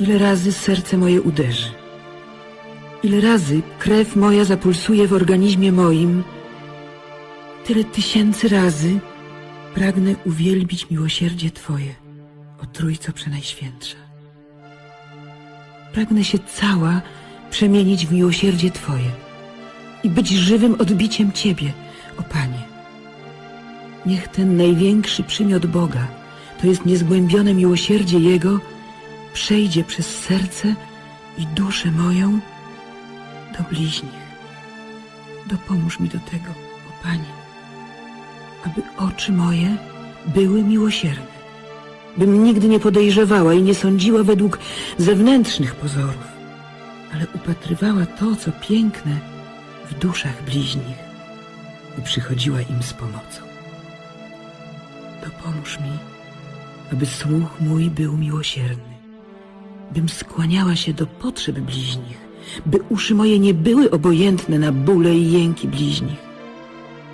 Ile razy serce moje uderzy. Ile razy krew moja zapulsuje w organizmie moim. Tyle tysięcy razy pragnę uwielbić miłosierdzie Twoje, o Trójco Przenajświętsza. Pragnę się cała przemienić w miłosierdzie Twoje i być żywym odbiciem Ciebie, o Panie. Niech ten największy przymiot Boga, to jest niezgłębione miłosierdzie Jego, przejdzie przez serce i duszę moją do bliźnich. Dopomóż mi do tego, o Panie, aby oczy moje były miłosierne, bym nigdy nie podejrzewała i nie sądziła według zewnętrznych pozorów, ale upatrywała to, co piękne w duszach bliźnich i przychodziła im z pomocą. Dopomóż mi, aby słuch mój był miłosierny, bym skłaniała się do potrzeb bliźnich, by uszy moje nie były obojętne na bóle i jęki bliźnich,